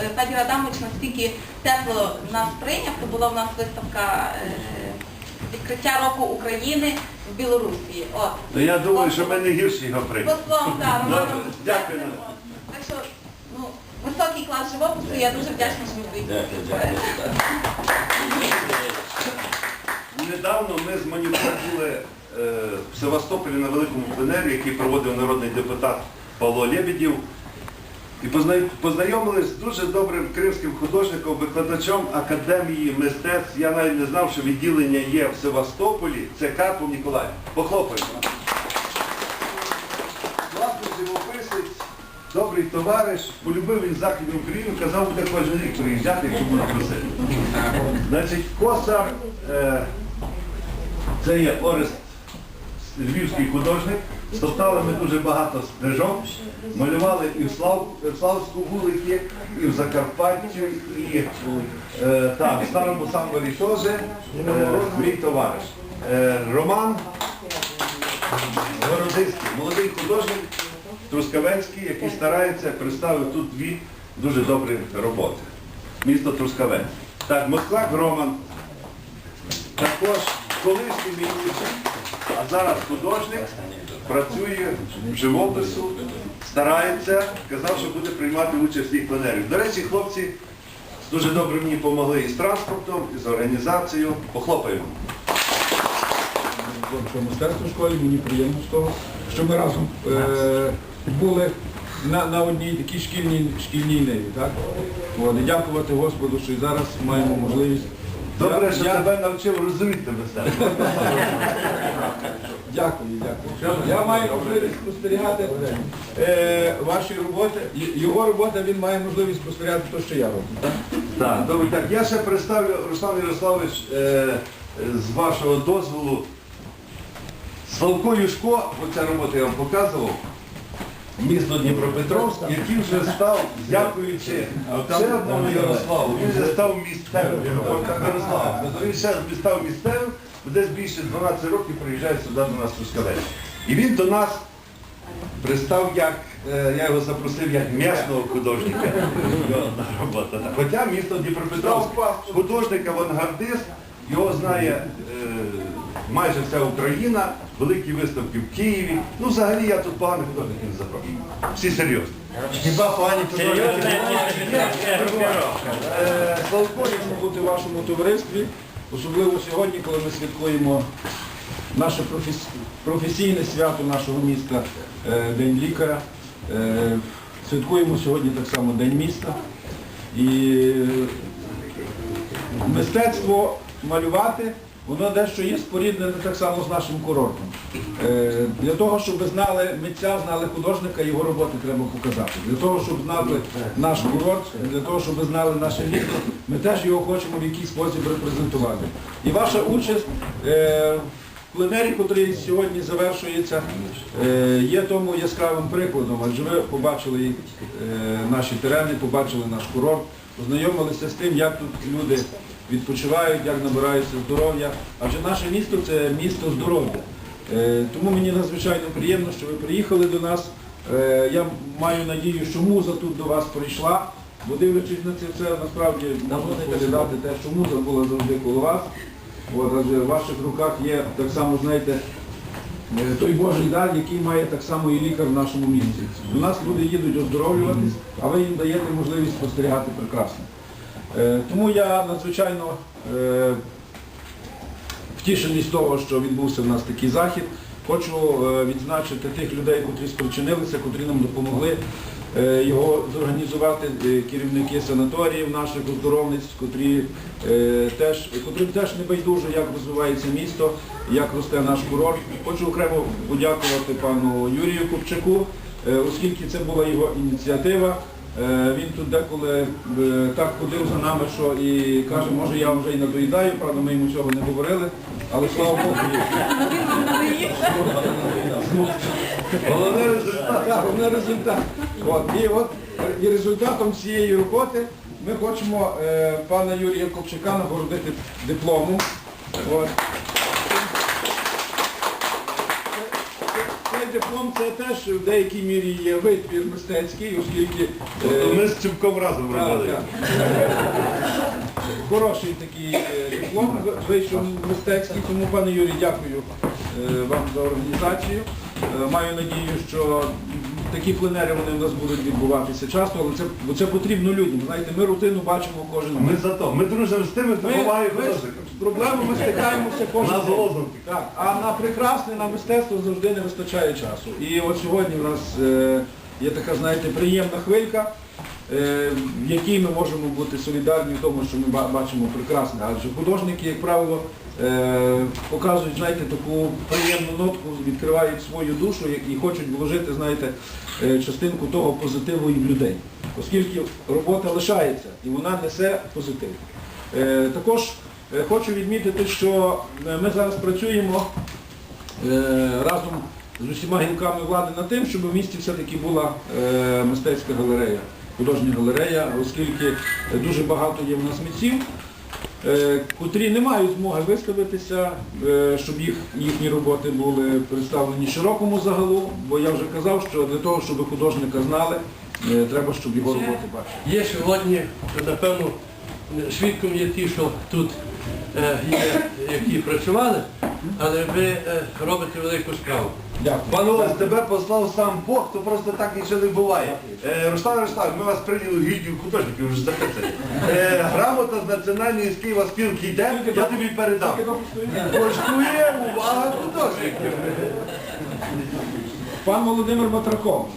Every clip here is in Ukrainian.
Е, Федір Адамович настільки тепло нас прийняв, то була в нас виставка е, відкриття року України в Білорусі. От. Я думаю, що ми не гірші його Романом дякую. Так що, ну, високий клас живопису, я дуже вдячна, що ви приїхали. Недавно ми з Манюком е, в Севастополі на великому пленері, який проводив народний депутат Павло Лебедєв. І позна- познайомились з дуже добрим кримським художником, викладачом Академії мистецтв. Я навіть не знав, що відділення є в Севастополі. Це Карпов Ніколай. Похлопаємо. Класний живописець, добрий товариш, полюбив він Західну Україну, казав, буде кожен рік приїжджати, якщо буде просити. Значить, Коса, е, це є Орест, львівський художник. Стоптали ми дуже багато стежок, малювали і в, Слав, Славську вулиці, і в Закарпатті, і е, так, в Старому Самборі теж е, мій товариш. Е, Роман Городиський, молодий художник Трускавецький, який старається представив тут дві дуже добрі роботи. Місто Трускавець. Так, Москва Громан, також колишній мій учень, а зараз художник, працює в живопису, старається, казав, що буде приймати участь в всіх пленерів. До речі, хлопці дуже добре мені допомогли і з транспортом, і з організацією. Похлопаємо. По мистецтву школі мені приємно з того, що ми разом е, були на, на одній такій шкільній, шкільній ниві. Так? Дякувати Господу, що і зараз маємо можливість. Добре, що я- тебе навчив розуміти мистецтво. Дякую, дякую. Я маю можливість спостерігати е, ваші роботи. Й- Його робота він має можливість спостерігати те, що я роблю. Так? Так, добре, так. Я ще представлю, Руслан Ярославович, е, е, з вашого дозволу. Славко Юшко, оця робота я вам показував, місто Дніпропетровськ, який вже став, дякуючи одному Ярославу, він вже став місцевим. Ярослав, він ще став місцевим, десь більше 12 років приїжджає сюди до нас в Трускавець. І він до нас пристав як, е, я його запросив як м'ясного художника. Хоча місто Дніпропетровськ, художник, авангардист, його знає е, майже вся Україна, великі виставки в Києві. Ну, взагалі я тут поганих художників не запрошую. Всі серйозні. Хіба погані художники? Е, Славко, якщо бути в вашому товаристві, особливо сьогодні, коли ми святкуємо наше професійне свято нашого міста, е, День лікаря. Е, Святкуємо сьогодні так само День міста. І мистецтво малювати, воно дещо є споріднене так само з нашим курортом. Е, Для того, щоб ви знали митця, знали художника, його роботи треба показати. Для того, щоб знати наш курорт, для того, щоб ви знали наше місто, ми теж його хочемо в якийсь спосіб репрезентувати. І ваша участь е, в пленері, який сьогодні завершується, е, є тому яскравим прикладом, адже ви побачили наші терени, побачили наш курорт, познайомилися з тим, як тут люди відпочивають, як набираються здоров'я. Адже наше місто це місто здоров'я. Е, Тому мені надзвичайно приємно, що ви приїхали до нас. Е, Я маю надію, що муза тут до вас прийшла, бо дивлячись на це все, насправді можна споглядати те, що муза була завжди коло вас. От, адже в ваших руках є так само, знаєте, е, той Божий дар, який має так само і лікар в нашому місті. До нас люди їдуть оздоровлюватись, а ви їм даєте можливість спостерігати прекрасно. Е, Тому я надзвичайно е, втішений з того, що відбувся в нас такий захід. Хочу е, відзначити тих людей, котрі спричинилися, котрі нам допомогли його зорганізувати, керівники санаторіїв наших оздоровниць, котрі теж, котрим теж не байдуже, як розвивається місто, як росте наш курорт. Хочу окремо подякувати пану Юрію Купчаку, оскільки це була його ініціатива. Е, Він тут деколи е, так ходив за нами, що і каже, може я вже й надоїдаю, правда, ми йому цього не говорили, але слава Богу. Головний результат. Головне результат. І от і результатом цієї роботи ми хочемо е, пана Юрія Копчака нагородити дипломом. От. Цей це теж в деякій мірі є витвір мистецький, оскільки е, Ми з Чубком разом так, робили. так. хороший такий е, диплом вийшов мистецький, тому пане Юрій, дякую е, вам за організацію. Е, Маю надію, що такі пленери вони в нас будуть відбуватися часто, але це, бо це потрібно людям. Знаєте, ми рутину бачимо кожен Ми за то. Ми дружимо з тими, хто буває ми з проблемами стикаємося кожен на день. лозунг. Так, а на прекрасне, на мистецтво завжди не вистачає часу. І от сьогодні в нас е, є така, знаєте, приємна хвилька, в якій ми можемо бути солідарні в тому, що ми бачимо прекрасне. Адже художники, як правило, е, показують, знаєте, таку приємну нотку, відкривають свою душу і хочуть вложити, знаєте, е, частинку того позитиву і в людей. Оскільки робота лишається і вона несе позитив. Е, Також е, хочу відмітити, що е, ми зараз працюємо е, разом з усіма гілками влади над тим, щоб в місті все-таки була е, мистецька галерея, художня галерея, оскільки дуже багато є в нас митців, е, котрі не мають змоги виставитися, е, щоб їх, їхні роботи були представлені широкому загалу, бо я вже казав, що для того, щоб художника знали, е, треба, щоб його роботи бачили. Є сьогодні, напевно, свідком є ті, що тут є, які працювали, але ви е, робите велику справу. Дякую. Пане тебе послав сам Бог, то просто так нічого не буває. Е, Руслан Руслан, ми вас прийняли в гільдію художників вже записані. Е, грамота з національної з Києва спілки йде, я тобі передам. Коштує увага художників. Пан Володимир Батраков.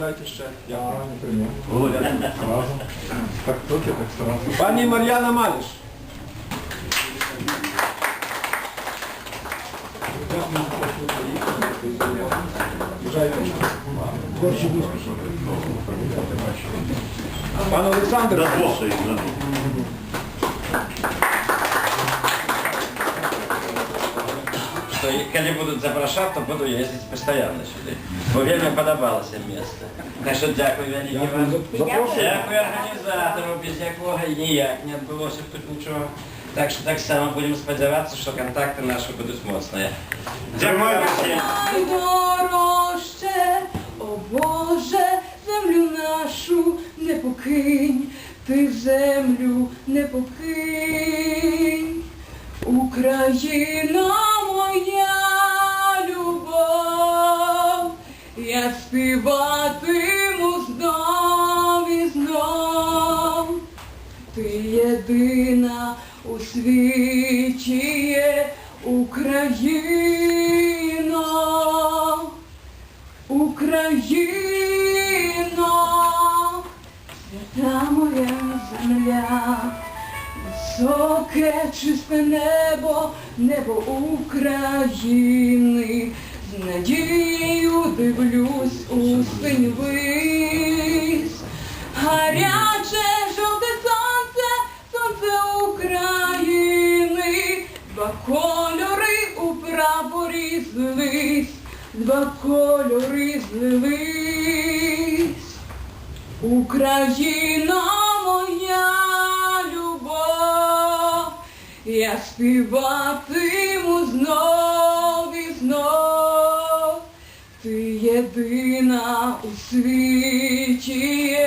Приїжджайте ще. Я правильно прийняв. Володя, Так трохи, так старався. Пані Мар'яна Маліш. Пан Олександр. на двох стоїть, на двох. Что когда будут запрошать, то буду ездить постоянно сюда. Бо вельми подобалося место. Так що дякую Дякую вам. Дякую організатору, без якого ніяк не відбулося б тут нічого. Так що так само будемо сподіватися, що контакти наші будуть моцні. Дякую всім. Ай, о Боже, землю нашу не покинь, ти землю не покинь. Україна єдина у світі є Україно, Україно, свята моя земля, високе чисте небо, небо України, з надією дивлюсь у синь Україна моя любов, я співатиму знов і знов. Ти єдина у світі